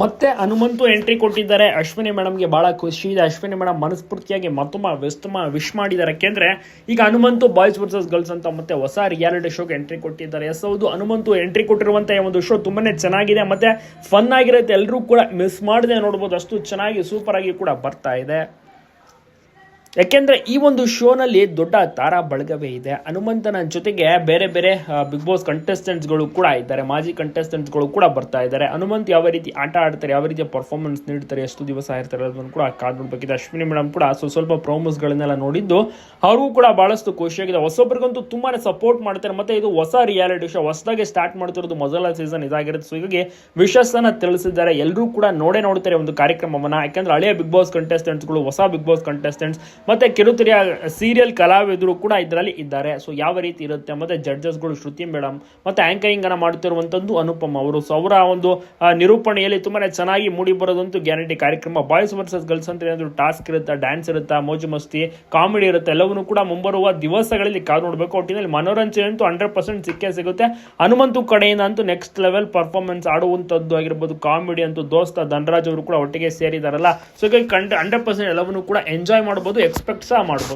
ಮತ್ತೆ ಹನುಮಂತು ಎಂಟ್ರಿ ಕೊಟ್ಟಿದ್ದಾರೆ. ಅಶ್ವಿನಿ ಮೇಡಮ್ಗೆ ಬಹಳ ಖುಷಿ ಇದೆ. ಅಶ್ವಿನಿ ಮೇಡಮ್ ಮನಸ್ಫೂರ್ತಿಯಾಗಿ ಮತ್ತೊಮ್ಮ ವಿಸ್ತಮ ವಿಶ್ ಮಾಡಿದ್ದಾರೆ. ಯಾಕೆಂದ್ರೆ ಈಗ ಹನುಮಂತು ಬಾಯ್ಸ್ ವರ್ಸಸ್ ಗರ್ಲ್ಸ್ ಅಂತ ಮತ್ತೆ ಹೊಸ ರಿಯಾಲಿಟಿ ಶೋಗೆ ಎಂಟ್ರಿ ಕೊಟ್ಟಿದ್ದಾರೆ. ಎಸ್ ಹೌದು, ಹನುಮಂತು ಎಂಟ್ರಿ ಕೊಟ್ಟಿರುವಂತಹ ಈ ಒಂದು ಶೋ ತುಂಬಾನೇ ಚೆನ್ನಾಗಿದೆ. ಮತ್ತೆ ಫನ್ ಆಗಿರುತ್ತೆ. ಎಲ್ಲರೂ ಕೂಡ ಮಿಸ್ ಮಾಡದೆ ನೋಡ್ಬೋದು. ಅಷ್ಟು ಚೆನ್ನಾಗಿ ಸೂಪರ್ ಆಗಿ ಕೂಡ ಬರ್ತಾ ಇದೆ. ಯಾಕೆಂದ್ರೆ ಈ ಒಂದು ಶೋನಲ್ಲಿ ದೊಡ್ಡ ತಾರಾ ಬಳಗವೇ ಇದೆ. ಹನುಮಂತನ ಜೊತೆಗೆ ಬೇರೆ ಬೇರೆ ಬಿಗ್ ಬಾಸ್ ಕಂಟೆಸ್ಟೆಂಟ್ಸ್ಗಳು ಕೂಡ ಇದ್ದಾರೆ. ಮಾಜಿ ಕಂಟೆಸ್ಟೆಂಟ್ಸ್ಗಳು ಕೂಡ ಬರ್ತಾ ಇದ್ದಾರೆ. ಹನುಮಂತ್ ಯಾವ ರೀತಿ ಆಟ ಆಡ್ತಾರೆ, ಯಾವ ರೀತಿಯ ಪರ್ಫಾರ್ಮೆನ್ಸ್ ನೀಡ್ತಾರೆ, ಎಷ್ಟು ದಿವಸ ಇರ್ತಾರೆ ಅದನ್ನು ಕೂಡ ಕಾದ್ ನೋಡ್ಬೇಕಿದೆ ಅಶ್ವಿನಿ ಮೇಡಮ್ ಕೂಡ ಸೊ ಸ್ವಲ್ಪ ಪ್ರೋಮೋಸ್ಗಳನ್ನೆಲ್ಲ ನೋಡಿದ್ದು. ಅವ್ರಿಗೂ ಕೂಡ ಬಹಳಷ್ಟು ಖುಷಿಯಾಗಿದೆ ಹೊಸೊಬ್ಬರಿಗಂತೂ ತುಂಬಾನೇ ಸಪೋರ್ಟ್ ಮಾಡ್ತಾರೆ. ಮತ್ತೆ ಇದು ಹೊಸ ರಿಯಾಲಿಟಿ ಶೋ ಹೊಸದಾಗಿ ಸ್ಟಾರ್ಟ್ ಮಾಡ್ತಿರೋದು ಮೊದಲ ಸೀಸನ್ ಇದಾಗಿರುತ್ತೆ. ಸೊ ಹೀಗಾಗಿ ವಿಶ್ವಾಸನ ತಿಳಿಸಿದ್ದಾರೆ. ಎಲ್ಲರೂ ಕೂಡ ನೋಡೇ ನೋಡ್ತಾರೆ ಒಂದು ಕಾರ್ಯಕ್ರಮವನ್ನ. ಯಾಕಂದ್ರೆ ಹಳೆಯ ಬಿಗ್ ಬಾಸ್ ಕಂಟೆಸ್ಟೆಂಟ್ಸ್ಗಳು ಹೊಸ ಬಿಗ್ ಬಾಸ್ ಕಂಟೆಸ್ಟೆಂಟ್ಸ್ ಮತ್ತೆ ಕಿರುತೆರೆಯ ಸೀರಿಯಲ್ ಕಲಾವಿದರು ಕೂಡ ಇದರಲ್ಲಿ ಇದ್ದಾರೆ. ಸೊ ಯಾವ ರೀತಿ ಇರುತ್ತೆ ಮತ್ತೆ ಜಡ್ಜಸ್ಗಳು ಶ್ರುತಿ ಮೇಡಮ್ ಮತ್ತೆ ಆಂಕರಿಂಗ್ ಅನ್ನ ಮಾಡುತ್ತಿರುವಂತದ್ದು ಅನುಪಮ ಅವರು. ಸೊ ಅವರ ಒಂದು ನಿರೂಪಣೆಯಲ್ಲಿ ತುಂಬಾನೇ ಚೆನ್ನಾಗಿ ಮೂಡಿ ಬರೋದಂತೂ ಗ್ಯಾರಂಟಿ ಕಾರ್ಯಕ್ರಮ. ಬಾಯ್ಸ್ ವರ್ಸಸ್ ಗರ್ಲ್ಸ್ ಅಂತ ಏನಾದರೂ ಟಾಸ್ಕ್ ಇರುತ್ತಾ ಡ್ಯಾನ್ಸ್ ಇರುತ್ತಾ, ಮೋಜು ಮಸ್ತಿ, ಕಾಮಿಡಿ ಇರುತ್ತೆ, ಎಲ್ಲವನ್ನೂ ಕೂಡ ಮುಂಬರುವ ದಿವಸಗಳಲ್ಲಿ ಕಾದು ನೋಡಬೇಕು. ಒಟ್ಟಿನಲ್ಲಿ ಮನೋರಂಜನೆ ಅಂತೂ ಹಂಡ್ರೆಡ್ ಪರ್ಸೆಂಟ್ ಸಿಕ್ಕೇ ಸಿಗುತ್ತೆ. ಹನುಮಂತು ಕಡೆಯಿಂದ ಅಂತೂ ನೆಕ್ಸ್ಟ್ ಲೆವೆಲ್ ಪರ್ಫಾರ್ಮೆನ್ಸ್ ಆಡುವಂಥದ್ದು ಆಗಿರ್ಬೋದು. ಕಾಮಿಡಿ ಅಂತೂ ದೋಸ್ತ ಧನರಾಜ್ ಅವರು ಕೂಡ ಒಟ್ಟಿಗೆ ಸೇರಿದಾರಲ್ಲ. ಸೊ ಕಂಡ ಹಂಡ್ರೆಡ್ ಪರ್ಸೆಂಟ್ ಎಲ್ಲವನ್ನೂ ಕೂಡ ಎಂಜಾಯ್ ಮಾಡ್ಬೋದು. ಎಕ್ಸ್ಪೆಕ್ಟ್ ಸಹ ಮಾಡ್ಬೋದು.